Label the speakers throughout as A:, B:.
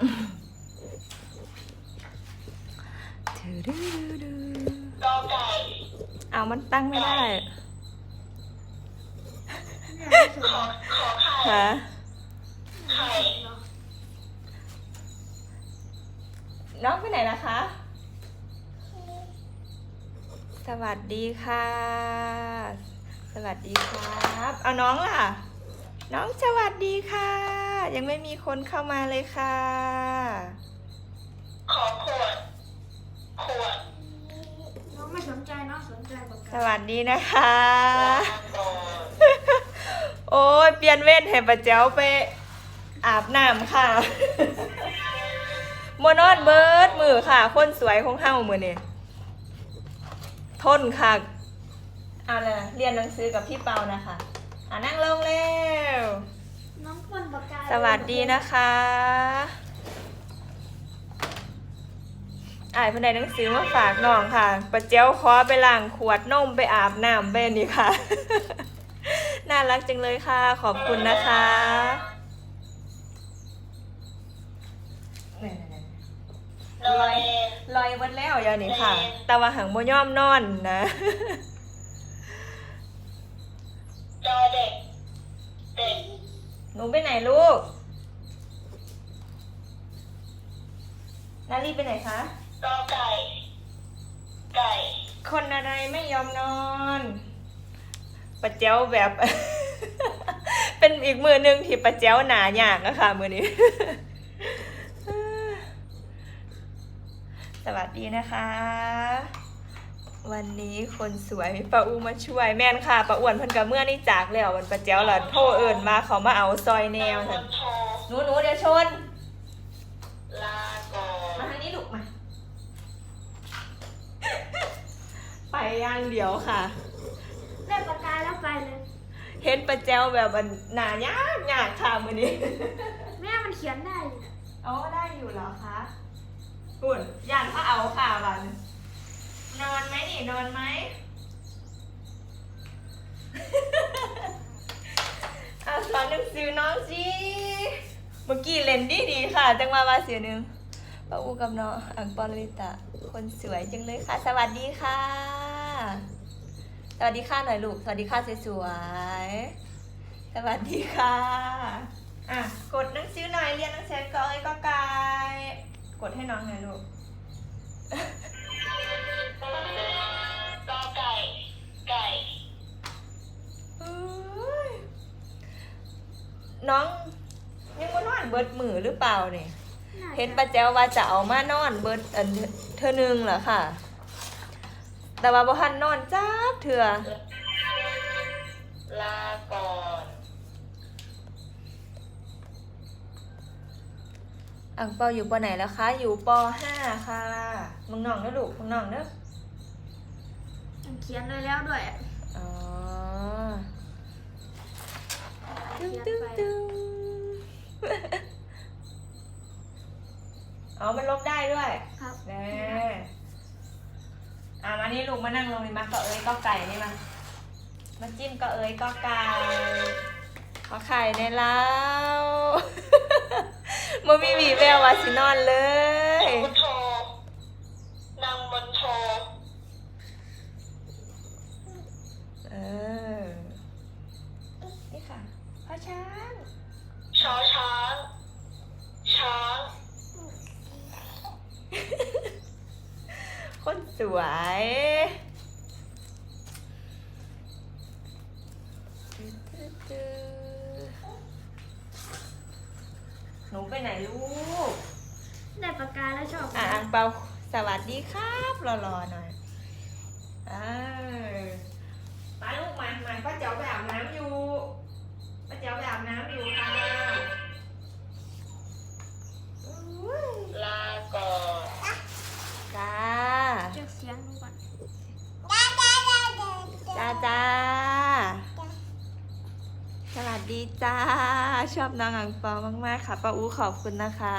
A: กอไก่
B: เอามันตั้งไม่ได้
A: ขอขอไข่
B: ฮะ
A: ไข่
B: น้องไปไหนล่ะคะ สวัสดีค่ะ สวัสดีครับ เอาน้องล่ะ น้องสวัสดีค่ะ ยังไม่มีคนเข้ามาเลยค่ะ
A: ขอขวด ขวด
C: น้องไม่สนใจน้องสนใจปาก
B: ส
C: กา
B: วัสดีนะคะ
A: ลาก่อน
B: โอ้ยเปลี่ยนเวทให้ป้าแจ๋วไปอาบน้ำค่ะมานอนเบิร์ดมือค่ะ คนสวยของเฮามือนี่ทนค่ะเอาเลยเรียนหนังสือกับพี่เปานะคะ อ่านั่งลงเร็ว สวัสดีนะคะอ่ายเพันใดหนังสือมาฝากน้องค่ะป้าเจ้าขอไปล้างขวดนมไปอาบน้ำไปนี่ค่ะ น่ารักจังเลยค่ะ ขอบคุณนะคะ
A: นอน
B: ลอยวันแล้วอย่างนี้ค่ะ แต่ว่าหังบ่ย่อมนอนนะ
A: จอเด็ก เด็ก
B: หนูไปไหนลูก นารีไปไหนคะ
A: กอไก่ ไก่
B: คนอะไรไม่ยอมนอนปะเจ้าแบบ เป็นอีกมือหนึ่งที่ปะเจ้าหนาอยากอะค่ะมือนี้ สวัสดีนะคะ วันนี้คนสวยมีป้าอูมาช่วยแม่นค่ะป้าอ้วนเพิ่นกับเมื่อนี่จากแล้ววันปะเจ้าหล่ะโทรเอิญมาเขามาเอาซอยแนว
A: ค
B: ค่ะ
A: นโทร
B: หนูหนูเดี๋ยวชน
A: ลาก่อน
B: มาทางนี้ลูกมา ไปอย่างเดียวค่ะ
C: ได้ปากกาแล้วไปเลย
B: เห็นปลาแจวแบบมันหนายากยากค่ะมือนี้
C: แม่มันเขียนได้อยู่นะ
B: อ๋อได้อยู่เหรอคะหุ่นย่านเขาเอาค่ะบัน นอนไหมนี่นอนไหมอาสอนหนังสือน้องสิเมื่อกี้เล่นดีดีๆค่ะ จังมาว่าเสียหนึ่งป้าอูกับน้องอังปอนลิตาคนสวยจังเลยค่ะ สวัสดีค่ะ สวัสดีค่ะหน่อยลูก สวัสดีค่ะสวยๆสวัสดีค่ะอะกดหนังสือหน่อยเรียนหนังสือก็เอ้ยก็กายกดให้น้องหน่อยลูก
A: ก
B: น้องยังมานอนเบิดมือหรือเปล่าเนี่ย
C: น่าจะ
B: เห็นป้าแจ้วว่าจะเอามานอนเบิดอันเธอหนึงเหรอค่ะ แต่ว่าบ่ทันนอนจ้าเถื่อ
A: ลาก่อน
B: อังเปาอยู่ปไหนแล้วคะ อยู่ปห้าค่ะมึงน้องเด้อลูกมึงน้องเด้อ
C: มันเขียนเลยแล้วด้วย
B: อ๋อ
C: เขี
B: ตึ้
C: ย
B: ง
C: น
B: ตึ้ง
C: ไป
B: ตึ้งอ๋อ มันลบได้ด้วย
C: ครับ
B: แน่อะมานี่ลูกมานั่งลงนี่มาก็เอ้ยก็ไก่นี่มา มาจิ้มก็เอ้ยก็ไก่ขอไข่ในเล้ามันมีหวีแววว่าสินอนเลย
A: พุทโธนางมนโท
B: เออ นี่ค่ะพ่อช้าง
A: ชอช้าง ช้าง
B: คน สวย หนูไปไหนลูก
C: ได้ปากกาแล้วชอบ
B: อะอังเปาสวัสดีครับรอๆหน่อยเออมาลูกมามาป้าเจ๋วไปอาบน้ำอยู่ป้าเจ๋วไปอาบน้ำอยู่ค่ะอุ๊ย
A: ลาก่อน
B: จ้า
C: เรียกเสียงดูก่อน
B: จ้าจ้าสวัสดีจ้า ชอบนางอังเปามาก ๆ ค่ะป้าอูขอบคุณนะคะ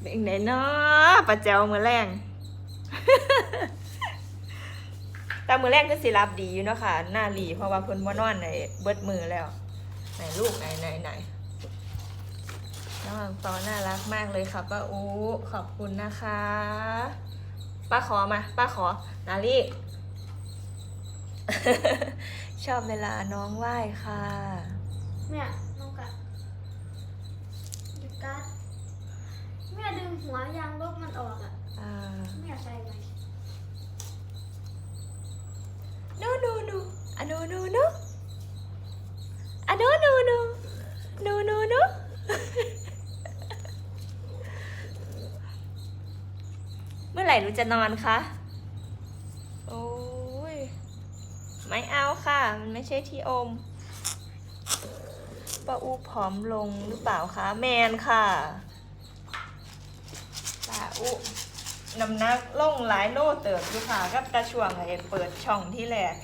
B: เป็นไหนเนาะป้าเจ้ามือแรงแต่มือแรกก็สิรับดีอยู่เนาะค่ะหน้าหลีเพราะว่าเพิ่นว่านอนในเบิดมือแล้ว ไหนลูกไหนไหนไหนน้องอังเปาน่ารักมากเลยค่ะป้าอูขอบคุณนะคะ ป้าขอมา ป้าขอนาลี่ ชอบเวลาน้องไหว้ค่ะ
C: เนี่ยน้องกัดหยุดกัดแม่ดึงหัวยางลบมันออกอะ
B: อ่า
C: แม่ใส่ไหม
B: no no no อะ no no no อะ no no no no no no เมื่อไหร่หนูจะนอนคะ โอ้ย ไม่เอาค่ะ มันไม่ใช่ที่อมป้าอูผอมลงหรือเปล่าคะแมนค่ะป้าอูน้ำหนักลงหลายโลเติบอยู่ค่ะกับตาช่วงไอ้เปิดช่องที่แรก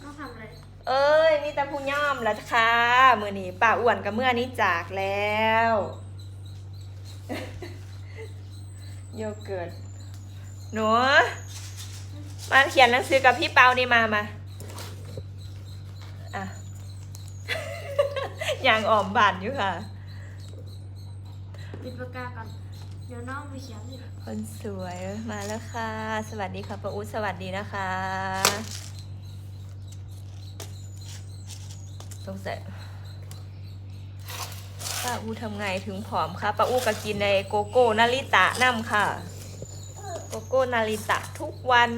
C: น้องทำอะไร
B: เอ้ยมีแต่ผู้ย่อมแล้วค่ะมือนี้ป้าอ้วนกับเมื่อนี้จากแล้ว โยเกิร์ตหนู มาเขียนหนังสือกับพี่เปานี่มามาอะอย่างอ่อมบานอยู่ค่ะ
C: ปิดปากกาก่อนเดี๋ยวน้องไปเขียนอีก
B: คนสวยมาแล้วค่ะ สวัสดีค่ะป้าอุ๊ดสวัสดีนะคะ สงสัยป้าอูทำไงถึงผอมคะป้าอูก็กินในโกโก้นาริตะน้ำค่ะโกโก้นาริตะทุกวัน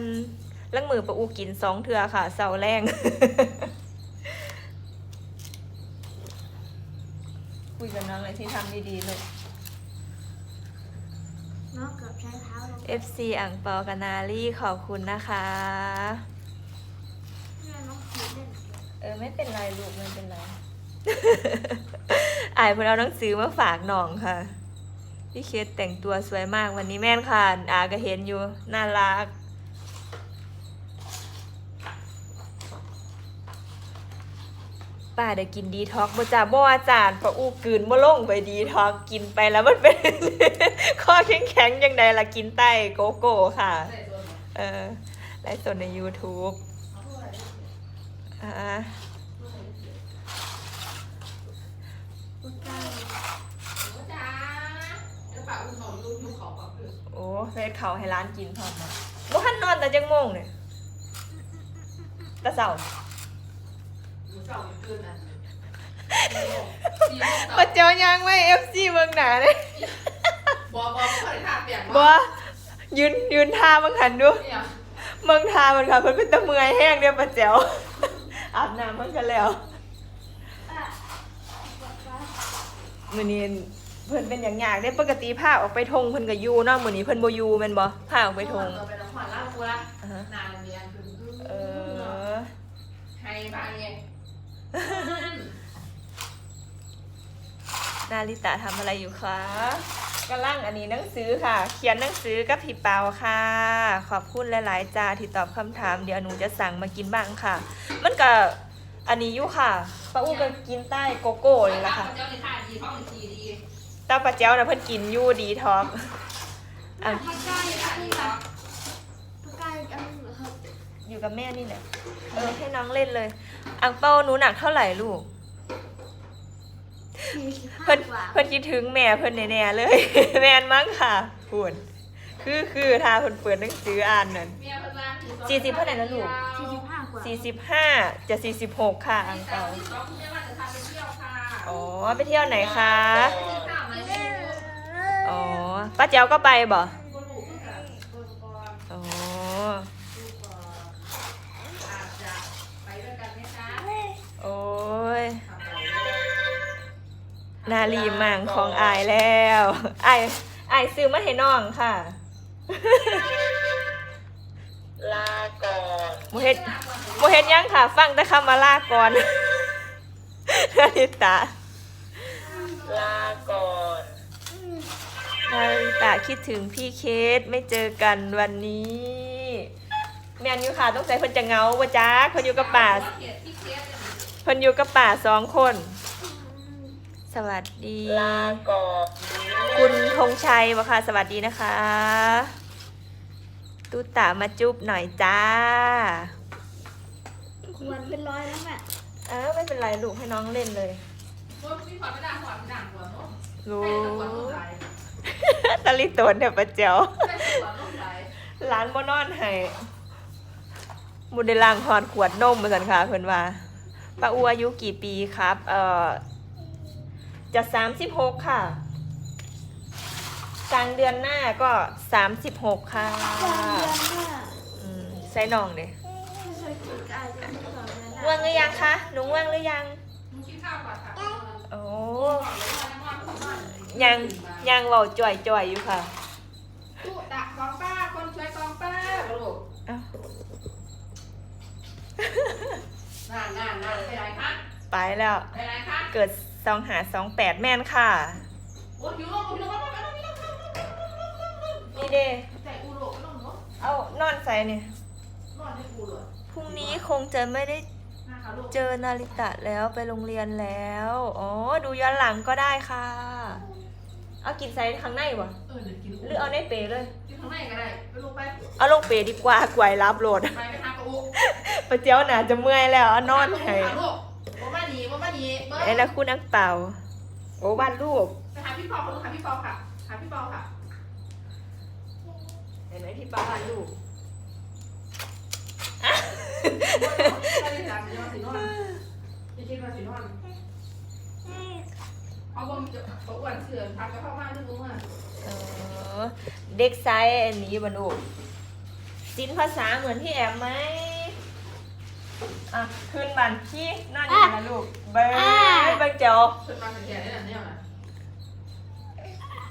B: ลังมือป้าอูกินสองเทือค่ะเสาร์แรงคุยกับน้องเลยที่ทำดีๆเลย
C: น้องเกือบใช้เท้าลง
B: FC อ่างเปากานาลี่ขอบคุณนะคะ
C: แม่น้องขีดเล่น
B: เออไม่เป็นไรลูกไม่เป็นไร อายเพื่อนเอาหนังสือมาฝากน้องค่ะ พี่เคสแต่งตัวสวยมากวันนี้แม่นค่ะอาก็เห็นอยู่ น่ารัก ป้าได้กินดีท็อกบ่จ้าบ่อาจารย์ปะอู้กลืนบ่ลงไปดีท็อกกินไปแล้วมันเป็น ข้อแข็งๆยังไงล่ะกินไต้โกโก้ค่ะ เออไลฟ์สดใน YouTube อ่า
C: ปากกาเลย
D: จ้าเดี๋ยวป่าอุ้มเขาลูกยูเขาแบบคือ
B: โอ้เฟซเขาให้ร้านกินพร้อมนะบ่ทันนอนแต่จังโมงเนี่ยแตะเสา
D: หนูเก่าอยู่คืนนั้นสี่
B: ปะเจ้ายังไม่ FC เมืองหนาเลย
D: บอบอไม่ค่อยท่าเปียก
B: บ่ ยืนยืนท่าบังหันดู
D: เนี่ย
B: เมืองท่ามันค่ะเพิ่นเป็นตะเมื่อยแห้งเด้อปะเจ้าอาบน้ำเพิ่นกันแล้ว
C: อะปากกา
B: มื้อนี้ เพิ่นเป็นอย่างยากได้ปกติพาออกไปทงเพิ่นก็อยู่เนาะมื้อนี้เพิ่นบ่อยู่แม่นบ่พาออกไปทง
D: เราไปน้ำขวัญล่ากูละ
B: อ่าฮะ
D: นานเรียนคือ
B: เออ
D: ไฮบางเนี่ย
B: นาริตะทำอะไรอยู่คะกำลังอันนี้หนังสือค่ะ เขียนหนังสือกับพี่เปาค่ะ ขอบคุณหลาย ๆจ้าที่ตอบคำถาม เดี๋ยวหนูจะสั่งมากินบ้างค่ะ มันก็อันนี้อยู่ค่ะป้าอู้ก็กินใต้โกโก้นี่แหละค่ะ
D: เจ้าในท่าดีห้องทีดี
B: ตาป้าเจ้านะเพิ่นกินอยู่ดีท็อกอะ
D: ปากกาอยู่ท่าดีเนาะ
C: ปากกาอีกอันหนึงเหรอครับ
B: อยู่กับแม่นี่แหละเออให้น้องเล่นเลย อังเปาหนูหนักเท่าไหร่ลูก
C: สี่สิบห้า
B: เพิ่น
C: กว่า
B: เพิ่นคิดถึงแม่เพิ่นแน่ๆเลย แม่นมั้งค่ะพูนคือคือถ้าเพิ่นเปิดหนังสืออ่านนั่น
D: เมียเพิ่งล้างที
B: สี่สิบเท่าไหร่นะลูก
C: สี่สิบห้ากว่า
B: สี่สิบห้าจะสี่สิบหกค่ะอังเปา
D: ที่สองคุณแม่ว่าจะพาไปเที่ยวค่ะ
B: อ๋อไปเที่ยวไหนคะ
D: ป้า
B: เจ้าก็ไปบ่
D: ก็รู้เพื่อนกันเพื่อนก่อน
B: อ๋อ
D: ดูก่อนอาจจะไปด้วยกันไหมคะ
B: โอ้ย
D: ขับไป
B: นาลีมังของอายแล้วอายอายซื้อมาให้น้องค่ะ
A: ลาก่อน
B: โมเฮ็ดโมเฮ็ดยังค่ะ ฟังแต่คำมาลาก่อนนาริตะ
A: ลาก่อน
B: นาริตะคิดถึงพี่เคสไม่เจอกันวันนี้ แม่นอยู่ค่ะต้องใส่เพิ่นจะเหงาบ่จ้าเพิ่นอยู่กับป่า
D: เกียรติพี่เคสเนี่ย
B: เพิ่นอยู่กับป่าสองคน สวัสดี
A: ลาก่อน
B: คุณธงชัยบ่ค่ะสวัสดีนะคะตุตามาจุบหน่อยจ้า
C: ขวนเป็นร้อยแล้วแม่
B: เออไม่เป็นไรลูกให้น้องเล่นเลย
D: โอ้ยพี่ขวัญไม่ด่าขวัญไม่ด่าขวัญเนาะ
B: รู้
D: ให้ขวัญลูกไหล
B: ตะลิโตนเนี่ยประเจียว
D: ให้ขวัญลูกไหล
B: ร้านบ่นอนให้บุได้ล้างทอนขวดนมมาสันค่ะเพิ่นว่าป้าอูอายุกี่ปีครับ เอ่อ จะสามสิบหกค่ะ กลางเดือนหน้าก็สามสิบหกค่ะ
C: กลางเดือนหน้า
B: อืมใส่น่องเด้
C: ไม่ใช่กิจการจะมีสองเดือนหน้า
B: ว่างหรือยังคะ หนูว่างหรือยัง
D: มึงกินข้าวก่อนค่ะ
B: โอ้
D: ก่อนเล ยนะมอนมอน
B: ยังยังเว้าจ่อยจ่อยๆอยู่ค่ะ
D: ตู้ตะกองป้าคนช่วยกองป้าลูก
B: เอ้า
D: น่าน่าน่าไปไหนคะ
B: ไปแล้ว
D: ไปไหนคะ
B: เกิดสองหาสองแปดแม่นค่ะ
D: โอ้ยอยู่ลงอยู่ลงไปลงไปลงไปลงไป
B: นี่เด้
D: แต่กูโหลไม่ลงเนาะ
B: เอานอนใส่เนี่ย
D: นอนให้กูเลย
B: พรุ่งนี้คงจะไม่ได้
D: นะคะลูก
B: เจอนาริตะแล้วไปโรงเรียนแล้ว อ๋อ ดูย้อนหลังก็ได้ค่ะ เอากินใส่ข้างในวะ
D: เออเดี๋ยวกิน
B: หรือเอาในเปรเลย
D: กินข้างในก็ได้ไปลูกไป
B: เอาลงเปรดีกว่ากวายรับโหลด
D: ไปไปทางกระอุ
B: ปะเจียวหนาจะเมื่อยแล้วเอานอนให้
D: ลูกว่ามาหนีว่ามาหนีเบิ้
B: ไอ้นะคุณนักเป่า โอ้วาดรูป
D: ไปหาพี่ปอค่ะลูกหาพี่ปอค่ะหาพี่ปอค่ะ
B: เห็นไหมพี่ป้าวาดรูป
D: ไม่ได้ถามสีนอนสีนอนจะกินมาสีนอน เอาบอมจะบอกอ้วนเสื่อมพักจะเข้ามาที่รู้อะ
B: เออเด็กไซส์อันนี้บรรลุสินภาษาเหมือนพี่แอมไหมอะขึ้นบันพี่นอนอยู่นะลูกเบิ้งเบิ้งเจ้า
D: เสื่อมมาเป็นแก่ได้เนี่ยนะ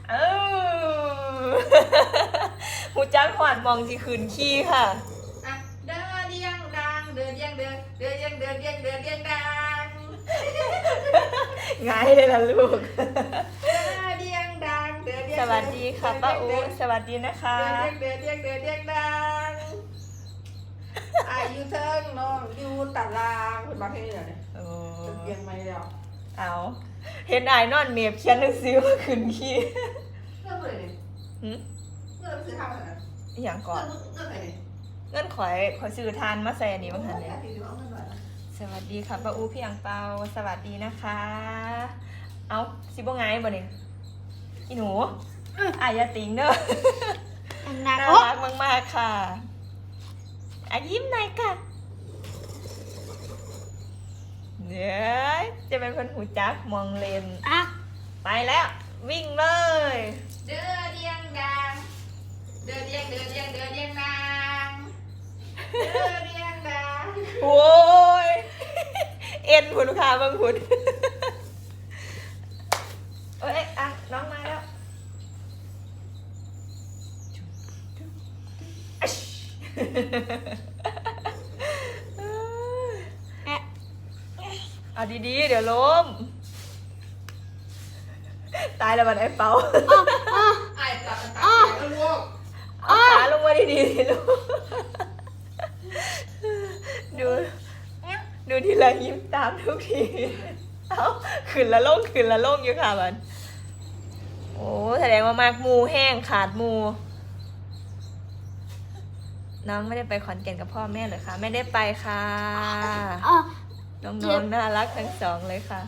B: เออหูจักหวานมองที่คืนขี้ค่ะ ง่ายเลยล่ะลูก
D: เดินเดียงดังเดินเดียง
B: สวัสดีค่ะป้าอูสวัสดีนะคะ
D: เดินเดียงเดินเดียงเดินเดียงดังอายุเทิงน้องอยู่ตารางเป็นมาแค่นี้เหรอเนี่ย
B: โอ้
D: เปลี่ยนไม่แล้ว
B: เอาเห็นไอ้นอนเมียบเขียนหนังสือมาคืนขี้
D: เรื่องอะไรเนี่ย
B: หึ
D: เรื่องซื้อทำอะไร
B: อหย่างก่อน
D: เรื่องอะไรเนี่ย
B: เงื่อนขอยขอยซื้อทานมาใส่อันนี้บ้าง
D: เงิ
B: คะ
D: น
B: เนี่ย
D: เนี่ยเอาเงินหน่อยนะ
B: สวัสดีค่ะป้าอูพี่อังเปาสวัสดีนะคะ เอาสิบ่ไงายบ่เนี่ยอีหนูอายาติงเนอะ
C: อันหนัก
B: น่า
C: โอ้
B: รักมากๆค่ะอายิ้มหน่อยค่ะเนี่ยจะเป็นคนหูจักมองเลน
C: อะ
B: ไปแล้ว วิ่งเลย
D: เดินเดียงดังเดินเดียงเดินเดียงเดินเดียงดังเดินเดียงดัง
B: โอ้ย เอ็นผุนค่ะบางผุนเอ้ยอะน้องมาแล้วอัช
C: แอะ
B: เอาดีๆ เดี๋ยวล้ม ตายแล้วมันไอ้เปา
C: อะ
D: ไอ้ตัดตัดแล้วลูก
B: เอาขาลงมาดีๆสิลูก ดู ดูทีละยิ้มตามทุกที เอาขึ้นละลงขึ้นละลงอยู่ค่ะมัน โอ้แสดงว่ามากมูแห้งขาดมู น้องไม่ได้ไปขอนแก่นกับพ่อแม่เลยค่ะ ไม่ได้ไปค่ะ
C: อะ
B: น้องๆน่ารักทั้งสองเลยค่ะ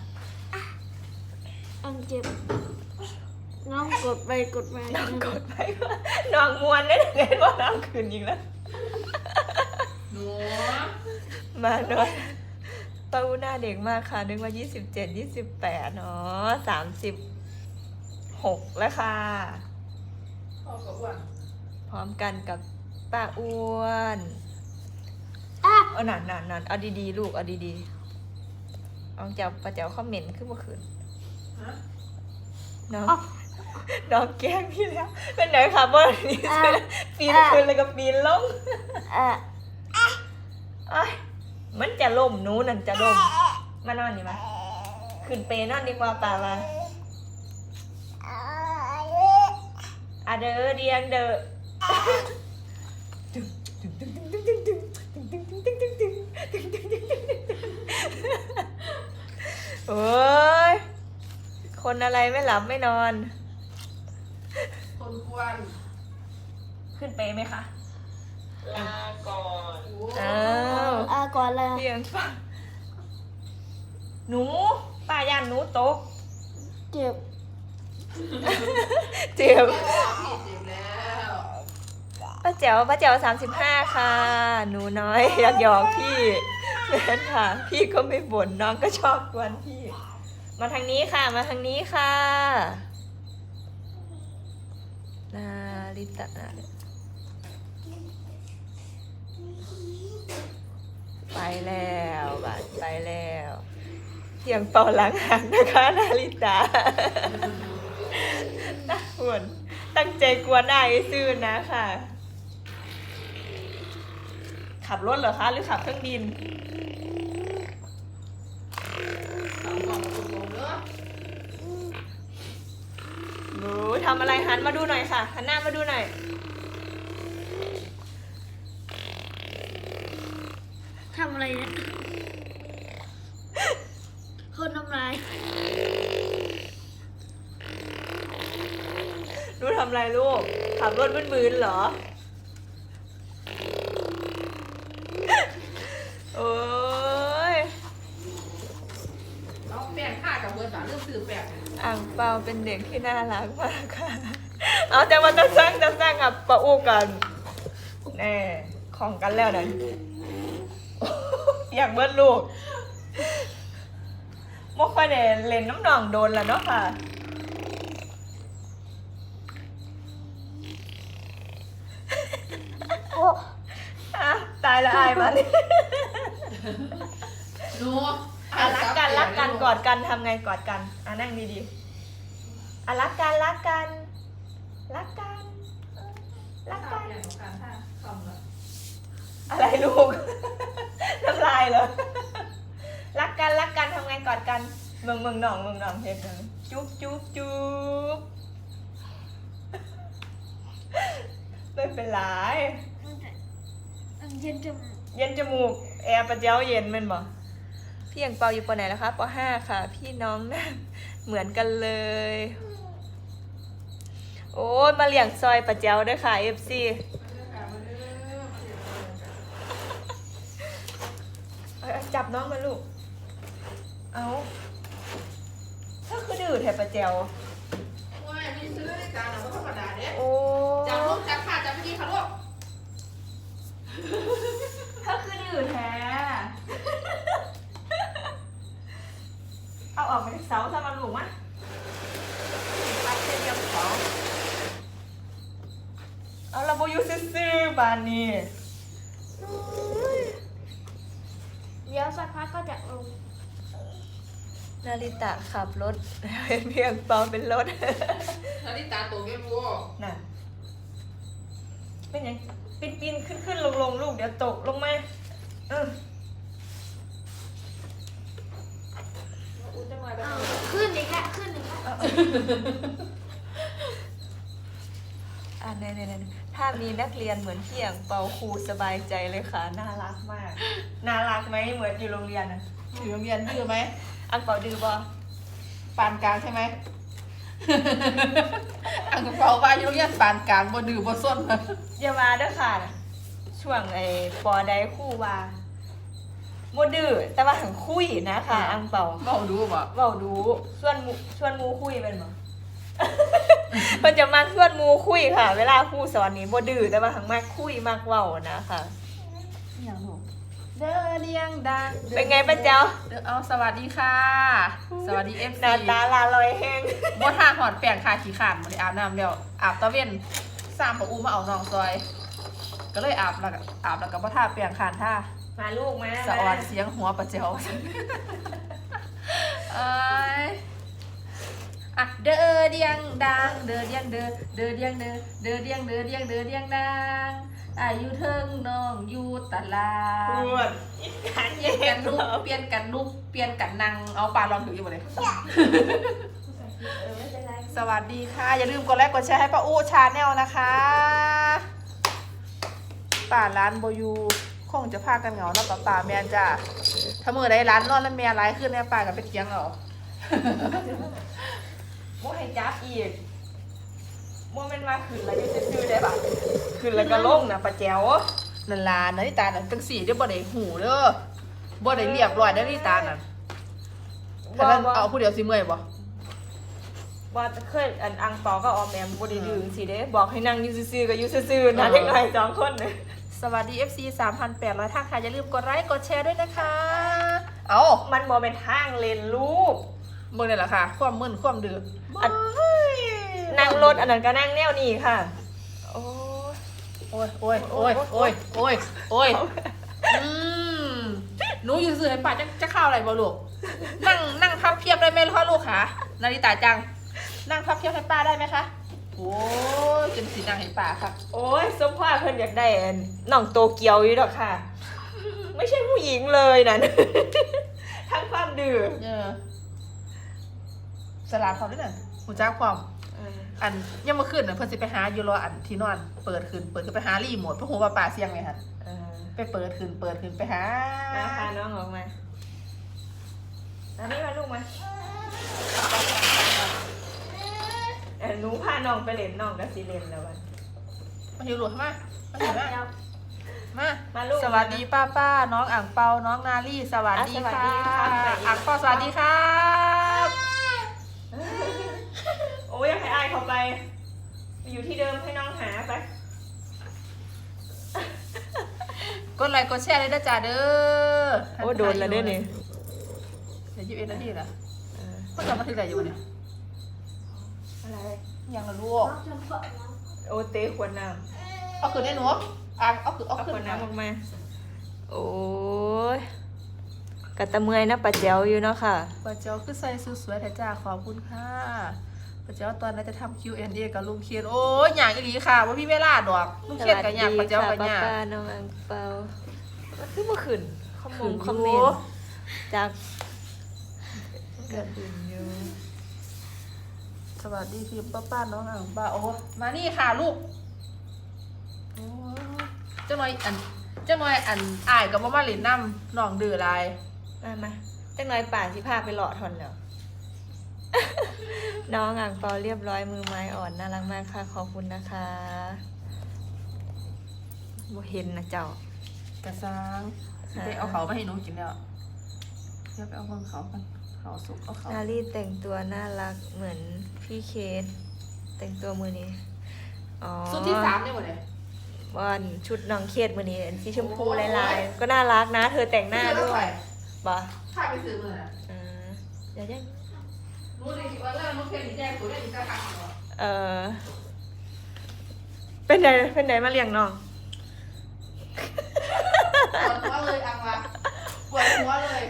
C: อันเจ็บ น้องกดไปกดไป
B: น้องกดไปว่าน้องมวนได้ไงว่าน้องคืนยิงแล้ว
D: หนู
B: มาหน่อย เต้าหน้าเด็กมากค่ะ นึกว่ายี่สิบเจ็ดยี่สิบแปดเนาะสามสิบหกแล้วค่ะ
D: พ่อกับอ้วน
B: พร้อมกันกับป้าอ้วน
C: อะ
B: เอาหนานหนานหนานเอาดีๆ ลูก เอาดีๆเอาเจ้าป้าเจ้าคอมเมนต์ขึ้นมาคืน
D: ฮะ
B: น้อง น้องแกล้งพี่แล้ว เป็นไหนคะบ่นี้ปีนขึ้นแล้วก็ปีนลง
C: อะ
B: เอ้ย มันจะล่มหนูนั่นจะล่ม มานอนนี่มาขึ้นเปนอนดีกว่าป่ามาอะเด้อเดียงเด้อโอ้ย คนอะไรไม่หลับไม่นอน
D: คนควร
B: ขึ้นเปไหมคะ
C: อ
A: ลาก่อน
B: อ้าว
C: อาก่อนเลย
B: เพียงป้าหนูป้าย่านหนูตก
C: เจ็บ
B: เจ็บ
D: พี่เจ็บแล้ว
B: ป้าแจ๋วป้าแจ๋วสามสิบห้าค่ะ หนูน้อยอยากหยอกพี่แม่นค่ะ พี่ก็ไม่บ่นน้องก็ชอบกวนพี่ มาทางนี้ค่ะ มาทางนี้ค่ะ นาริตะนา ไปแล้วบัดไปแล้วเสียงเป่าหลังหักนะคะนาริตาน่าหวนตั้งใจกวนได้ซื่อนะค่ะ ขับรถเหรอคะ หรือขับเครื่องบิน
D: สองกล่องตรงๆเด้อ
B: หนูทำอะไรหันมาดูหน่อยค่ะ หันหน้ามาดูหน่อย
C: ทำอะไรเนี่ยคนทำลาย
B: หนูทำอะไรลูกขับรถมืนๆเหรอ โอ้ย
D: เอาแป้งค่ากับเบอร์สามเรื่องซื้อแป้ง
B: อ่างเปาเป็นเด็กที่น่ารักมากค่ะ เอาแต่มันจะสร้างจะสร้างกับปะอู้กันแน่ของกันแล้วนั่นอ ยากเบิ้ลลูกมกค่อยได้เล่นน้ำหนองโดนแล้วเนาะค่ะ
C: โอ้
B: อะตายละอายมาเลย
D: หนู
B: อะรักกันรักกันกอดกันทำไงกอดกันอะนั่งดีๆอะรักกันรักกัน รักกันเออรัก
D: รัก
B: กั
D: กันนอย่างการท่าคำละ
B: อะไรลูก น้ำลายเหรอรักกันรักกันทำไงกอดกันเมืองเมืองหนองเมืองหนองเฮ็ดจังจุ๊บจุ๊บจุ๊บไม่เป็นไร
C: เย็นจมูก
B: เย็นจมูกแอร์ประเจ้าเย็นแมันบ่พี่ยังเปาอยู่ปไหนแล้วคะปห้าค่ะ พี่น้องหนะเหมือนกันเลย โอ้ยมาเลี้ยงซอยประเจ้าด้วยค่ะ FC เอาเอา จับน้องมาลูก เอาถ้าคือดื้อแถบประเจ้า
D: โอ้ยนี่ซื้อในจานน่ะบ่ธรรมดาเด้
B: โอ้
D: จับลูกจับขาจับเมื่อกี้ค่ะลูก
B: ถ้าคือดื้อแท้เอาออกไปจากเสาทำมาลูกมะปัดเดียวเสาเอาละโบอยูซื่อๆบานนี้
C: เดี๋ยวสักพักก็จะลง
B: นาริตะขับรถเป็นเพียงเปาเป็นรถ
D: นาฬิตาตัวแม่บัว
B: น่ะเป็นยังปีนปีนขึ้นขึ้นลงลงลูกเดี๋ยวตกลงมาเออ
D: อุ้ยจังเลย
C: เอาขึ้นอีกแล้วขึ้นอีกแล้ว
B: อ่าเนี่ยเนี่ยเนี่ยถ้ามีนักเรียนเหมือนพี่อย่างเปาครูสบายใจเลยค่ะ น่ารักมาก น่ารักไหมเหมือนอยู่โรงเรียนนะ
D: อยู่โรงเรียนดื้อไหม
B: อังเปาดื้อบ่
D: ปานกลางใช่ไหม อังกฤษเปาว่าอยู่โรงเรียนปานกลางบ่ดื้อบ่ส้น
B: อย่ามาเด้อค่ะ ช่วงไอ้ปอใดครู่ว่าบ่ดื้อแต่ว่าถึงคุยนะคะอังเปา
D: เมาดูบ่
B: เว้าดูชวนหมูชวนหมูคุยเป็นบ่ เพิ่นจะมาชวนหมูคุยค่ะ เวลาครูสอนนี่บ่ดื้อแต่ว่าหังมากคุยมากเว้านะคะ
D: อย่างลูกเด้อเรียงดัง
B: เป็นไงป้าเจ้า
D: เด้อเอาสวัสดีค่ะ สวัสดี FC
B: หน้าตาลาลอยแห้ง
D: บ่ท่าหอดแป้งคาขี้ขานบ่ได้อาบน้ำแล้วอาบตะเว้นสามปะอูมาเอาน้องซอย ก็เลยอาบแล้วก็อาบแล้วก็บ่ท่าแป้งคานท่า
B: มาลูกมา
D: สะออนเสียงหัวประเจียวเอ้ย อะเด้อเดียงดังเด้อเดียงเด้อเด้อเดียงเด้อเด้อเดียงเด้อเดียงเด้อเดียงดังอายุเทิงน้องอยู่ตลา
B: ป
D: ด
B: วดอีกขัน
D: เป
B: เย็
D: ลี่ยน
B: น
D: กันลุกเปลี่ยนกันลุกเปลี่ยนกันนั่งเอาปลาลองถืออยู่บ่เลยสวัสดีค่ะ อย่าลืมกดไลค์กดแชร์ให้ป้าอู้ชาแนลนะคะป่าร้านโบอยูคงจะพากันเหงาเนาะกับป่าแมนจ้ะถ้ามือใดร้านนอนแล้วแม่ร้ายขึ้นเนี่ยป่ากับไปเทียงเอา
B: บ่ให้จับอีกบ่แม่นว่าขึ้นแล้วจะซื่อๆได้ปะขึ้นแล้วก็ลงนะป้าแจ๋ว
D: นันลานาฬิตาน่ะจังสี่เด้อบ่ได้หูเด้อบ่ได้เรียบร้อยเด้อนาฬิตาน่ะถ้านั้นเอาผู้เดียวสิเมื่อยบ่
B: ว่าเคยอันอังเปาก็ออมแอมบ่ได้ดื้อสิเด้บอกให้นั่งอยู่ซื่อๆก็อยู่ซื่อๆนะเด็กน้อยสองคนน่ะ
D: สวัสดี FC 3,800ท่านค่ะอย่าลืมกดไลค์กดแชร์ด้วยนะคะ เอา
B: มันบ่เป็นทางเลนลูก
D: เบิ่งได้ล่ะค่ะ ความมึนความดื้อ
B: อันนั่งรถอันนั้นก็นั่งแนวนี้ค่ะ โอ้ย
D: โอ้ยโอ้ยโอ้ยโอ้ยโอ้ยโอ้ยอืมหนูอยู่ซื่อให้ป้าจะจะเข้าอะไรบ่ลูก นั่งนั่งพับเพียบได้ไหมพ่อลูกคะนาริตาจัง นั่งพับเพียบให้ป้าได้ไหมคะโอ้ยจนสีนั่งให้ป้าค่ะ
B: โอ้ยสมพ่อเพิ่นอยากได้อันน้องโตเกียวอยู่ดอกค่ะ ไม่ใช่ผู้หญิงเลยนั่นทั้งความดื้อ
D: เออ สลาพร้อมด้วยน่ะหูจ้าพร้อม อันยังมาขึ้นน่ะเพิ่นสิไปหาอยู่รออันที่นอน เปิดขึ้นเปิดขึ้นไปหารีโมทเพราะหัวว่าป่าเสียงไงฮะ
B: เออ
D: ไปเปิดขึ้นเปิดขึ้นไปหา
B: มาพาน้องออกมาอันนี้มาลูกมาเออหนูพาน้องไปเล่นน้องก็สิเล่นแล้ววัน
D: มาหิวหลุดมามาหิวมา
C: เดี๋ยว
D: มา
B: มาลูก
D: สวัสดีป้าป้าน้องอ่างเปาน้องนาลี่สวัสดี
B: อะสวัส
D: ค่ะ
B: ดีครับ
D: อ่างเปาสวัสดีครับ
B: โอ้ยอยากให้อายเขาไปไป อยู่ที่เดิมให้น้องหาไป
D: กดไลค์กดแชร์เลยนะจ๊ะเด้อ
B: โอ้โดนแล้วเด้อนี่
D: เดี๋ยวยี่สิบเอ็ดนาทีละ
B: เออ
D: เพิ่งกลับมาถึงไหนอยู่เนี่ย
B: อะไร
D: ยังละลู
C: น้
D: ก
C: องจนเปิดน้อง
B: โอเต้ขวดน้
D: เอาคืนได้หนูอ่างเอาคืนำเอา
B: เอา
D: คื
B: ข
D: น
B: วดน้ำออกมาโอ้ยกะตะเมอยนะปะแจ๋วอยู่เนาะค่ะ
D: ป้าเจ้าคือใส่สุดสวยแต่จ้าขอบคุณค่ะ ป้าเจ้าตอนนั้นจะทำ Q&A กับลุงเคียนโอ้ยอย่างอีหลีค่ะว่าพี่เวลาดอกลุงเคียนกับอย่างป้าเจ้ากับอย่าง
B: ป้าน้องอังเปาคือเมื่อคืนคอมมงคอมเมน
D: โต์
B: จากกระดิ่งอยู่
D: สวัสดีคือป้าป้าน้องอ่างป้าโอ้มานี่ค่ะลูกโอ้เจ้าหน่อยอันเจ้าหน่อยอันอายกับมามาเล่นน้ำน้องดื้ออะไร
B: มามาจังน้อยป่านสิพาไปหล่อทอนแล้ว น้องอ่างเปาเรียบร้อยมือไม้อ่อนน่ารักมากค่ะ ขอบคุณนะคะบ่เห็นนะเจ้า
D: กระซังสิไปเอาเขามาให้หนูกินแล้วเดี๋ยวไปเอาเบิ่งเขากันเขาสุกเอาเขา
B: นารีแต่งตัวน่ารักเหมือนพี่เคสแต่งตัวมือนี้อ๋อ
D: สุดที่สามเนี่ยหมดเลย
B: วันชุดน้องเคสมือนี้สีชมพูลายๆก็น่ารักนะ เธอแต่งหน้าด้วยบ่
D: ถ้าไปซื้อมือนะ
B: อ่าเดี๋ยวยัง
D: รู้เลยว่าเรื่องลูกเพลงแจ้ง เหรอ
B: เออเป็นไหนเป็นไหนมาเลี้ยงน้อง
D: ปวดหัวเลยอังวะปวดหัวเลย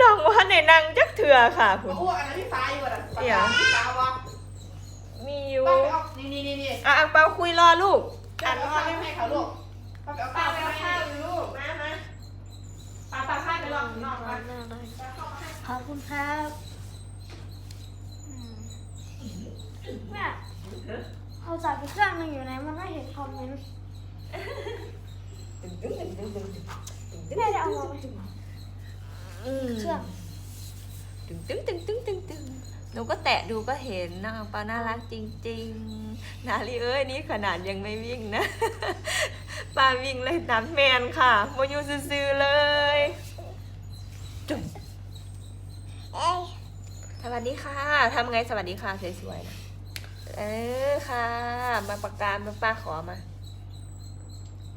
B: น้องว่าในนั่งจักเถื่อค่ะคุณ
D: อ้วกอันนั้นที่ฟ้าอยู่อะ
B: เดี๋ยว
D: ที่ฟ้าวะ
B: มีอยู่
D: ป้าไปเอานี่นี่นี่นี่
B: อะอังเปาคุยรอลูก
D: ป้าไปเอาข้าวให้เขาลูกป้าไปเอาข้าวให้
B: ลูกมามาปาปาข้าไปรอข้างนอก
C: น่า
B: มา
C: รักเลยขอบคุณครับอืม แม่เอาจากไปเครื่องหนึงอยู่ไหนมันไม่เห็นคอมเมนต์แม่จะเอามาไว้
B: อืม
C: เครื่อง
B: ตึงตึงตึงตึงตึงตึงหนูก็แตะดูก็เห็นน้องอังเปาน่ารักจริง ๆ นาลีเอ้ยนี่ขนาดยังไม่วิ่งนะ ป้าวิ่งเลยน้ำแมนค่ะโมยูซื่อๆเลยจุ๊บสวัสดีค่ะทำไงสวัสดีค่ะสวยๆนะ เออค่ะ มาปากกามาป้าขอมา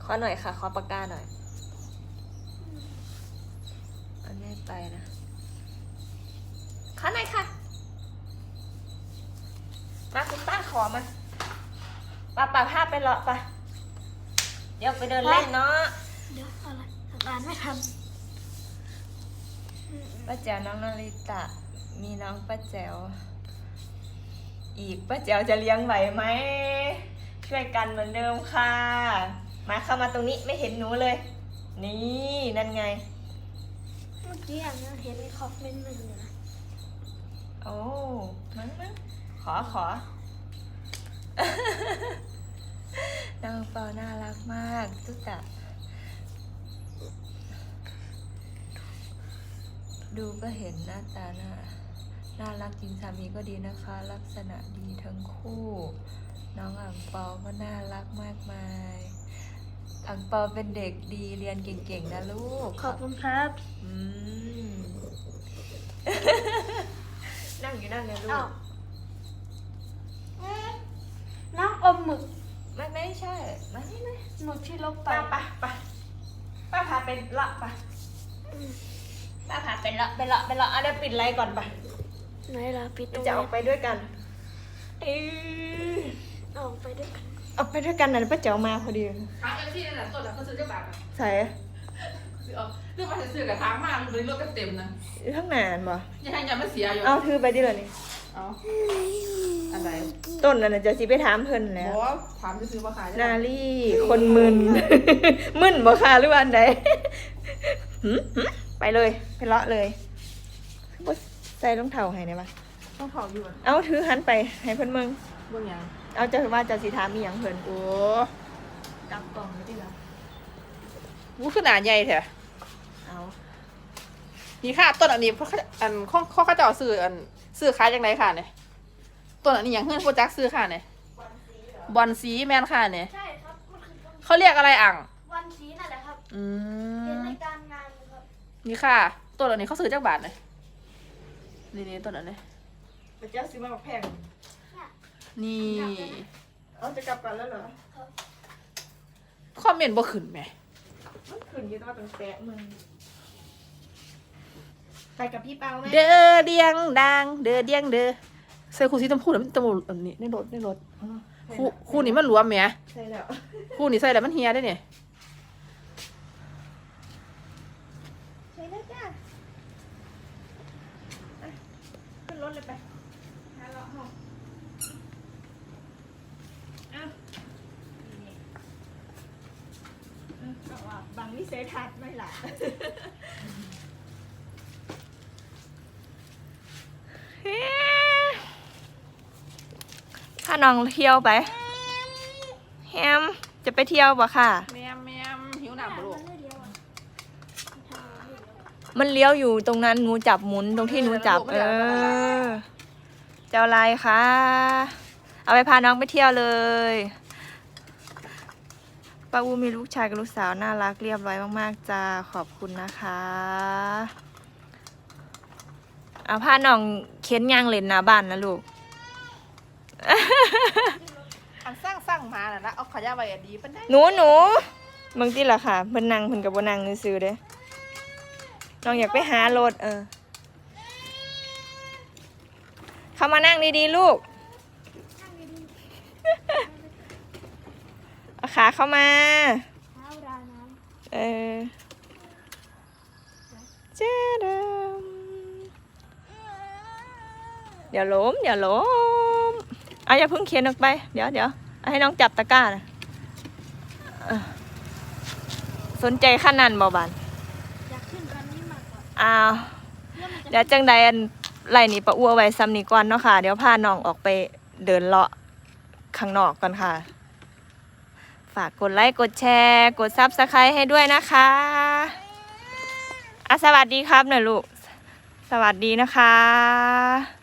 B: ขอหน่อยค่ะ ขอปากกาหน่อยเอันนี้ไปนะ ขอหน่อยค่ะ มาคุณป้าขอมาป้าป่าภาพไปเลาะไปเดี๋ยวไปเดินเล่นเนาะ
C: เดี๋ยวอะไรอ่านไม่ทัน
B: ป้าแจ๋วน้องนาริตะ มีน้องป้าแจ๋ว อีกป้าแจ๋วจะเลี้ยงไหวไหม ช่วยกันเหมือนเดิมค่ะ มาเข้ามาตรงนี้ไม่เห็นหนูเลย นี่นั่นไง
C: เมื่อกี้อ่านยังเห็นในคอมเมนต์มันอยู่นะ
B: โอ้มั้งมั้งขอขอ น้องเปาน่ารักมากตุ๊กตาดูก็เห็นหน้าตาน่า น่ารักจริงสามีก็ดีนะคะ ลักษณะดีทั้งคู่ น้องอ่างเปาก็น่ารักมากมายอังเปาเป็นเด็กดีเรียนเก่งๆนะลูก
C: ขอบคุณครับ
B: อืม นั่งอยู่นั่งนะลู
C: อ้ากวน้ำอมหมึก
B: ไม่ไม่ใช่ไม่ไม่ไม่
C: หมึกที่ลบไป
B: ป้าไปไปป้าพาไปเลาะไปป้าพาไปเลาะไปเลาะไปเลาะอะเดี๋ยวปิดไลน์ก่อนไป
C: ไหนล่ะปิดตรง
B: จะออกไปด้วยกันเอ้ย
C: ออกไปด้วยกัน
B: ออกไปด้วยกันนะป้าเจ๋อมาพอดี
D: ถามเอฟซีนั่นแหละต้นแล้วเขาซื้อเจ้าบาทอะ
B: ใส่
D: ซื้อเอาเรื่องมาซื้อกับทางมากเลยรถก็เต็มนะ
B: ทั้งนานบ่
D: ยังให้ยังไม่เสียอยู่
B: เอาถือไปดิเลยนี่
D: เอาอะไร
B: ต้นนั่นนะจะสิไปถามเพิ่นแล้ว
D: โอ้ถามจะซื้อมาขาย
B: นาลี่คนมึนมึนบ่ค่ะหรือว่าอันใดหืมหืมไปเลยไปเลาะเลยบ่ ใส่รองเท้าให้ได้ปะ
D: ต้องถอดอยู่อะ
B: เอาถือหันไปให้เพิ่นเมือง
D: เบื้องยัง
B: เอาจะว่าจะสิถามอีหยังเพิ่น
D: โอ้
B: กลับกล่องเลยดิล่ะ
D: วูขนาดใหญ่แท้
B: เอา
D: นี่ค่ะต้นอันนี้เพราะเขาอันข้อข้อเขาจะเอาซื้ออันซื้อขายจังไรค่ะเนี่ยต้นอันนี้อย่างเฮือนโปรจักซื้อค่ะเนี่ยบอลสีแมนค่ะเนี่ย
C: ใช่ครับมันคือต้น
D: เขาเรียกอะไรอ่าง
C: วันสีนั่นแหละครับ
D: อื
C: เห็น
D: ม
C: ในการงานครับ
D: นี่ค่ะต้นอันนี้เขาซื้อจากบาทเลย นี่นี่ต้นอันนี้
B: ไปเจ้าซื้อมาบอกแพง
D: นี่
B: เอาจะกลับกันแล้วเหรอ
D: คอมเมนต์บ่ขึ้นไหม
B: มันขึ้นอยู่แตัวาเป็นแปะมึงไปกับพี่เปาไหม
D: เด้อเดียงดังเด้อเดียงเด้อใส่คู่สีชมพูแล้วมันตะมุอันนี้ในรถในรถ
B: อ๋อ
D: คู่คู่นี้มันรวมไหม
B: ใช่แล้ว
D: คู่นี้ใส่แล้วมันเฮียได้เนี่ย
B: ใช่แล้วจ้าไปขึ้นรถเลยไปหาเลาะห้องเอานี่ อืมเอาว่าบังวิเศษทัศน์ไม่หล่ะพาน้องเที่ยวไปแฮมจะไปเที่ยวปะค่ะ
D: แมมแมมหิวหนักบ่ลูก
C: มันเดียวอะ
B: มันเลี้ยวอยู่ตรงนั้นหนูจับหมุนตรงที่หนูจับ เออ เจ้าอะไรคะเอาไปพาน้องไปเที่ยวเลย ป้าอูมีลูกชายกับลูกสาวน่ารักเรียบร้อยมากๆจ้าขอบคุณนะคะเอาพาน้องเค้นยางเล่นหน้าบ้านนะลูก
D: อันสร้างสร้างมาน่ะนะเอาขยะไว้อะดีปานใด
B: หนูหนูบางทีล่ะค่ะเพิ่นนั่งเพิ่นกับ่นั่งซื้อๆเด้น้องอยากไปหารถเออ เข้ามานั่งดีๆลูก เอา ขาเข้ามา
C: เท้าดาน้
B: เออเจ๊ดำเดี๋ยวล้มเดี๋ยวล้มเอาอย่าเพิ่งเขียนออกไป เดี๋ยวเดี๋ยวเอาให้น้องจับตะกร้านะเออสนใจขั้นนั้นบ่บานำ
C: อยากขึ้นคันนี้มากกว่า
B: อ้าว
C: เรื่องมันจะ
B: เดี๋ยวจังใดอันไรนี่ปะอัวไว้ซ้ำนี้ก่อนเนาะค่ะ เดี๋ยวพาน้องออกไปเดินเลาะข้างนอกก่อนค่ะฝากกดไลค์กดแชร์ กดซับสไครต์ให้ด้วยนะคะอะสวัสดีครับหน่อยลูก สวัสดีนะคะ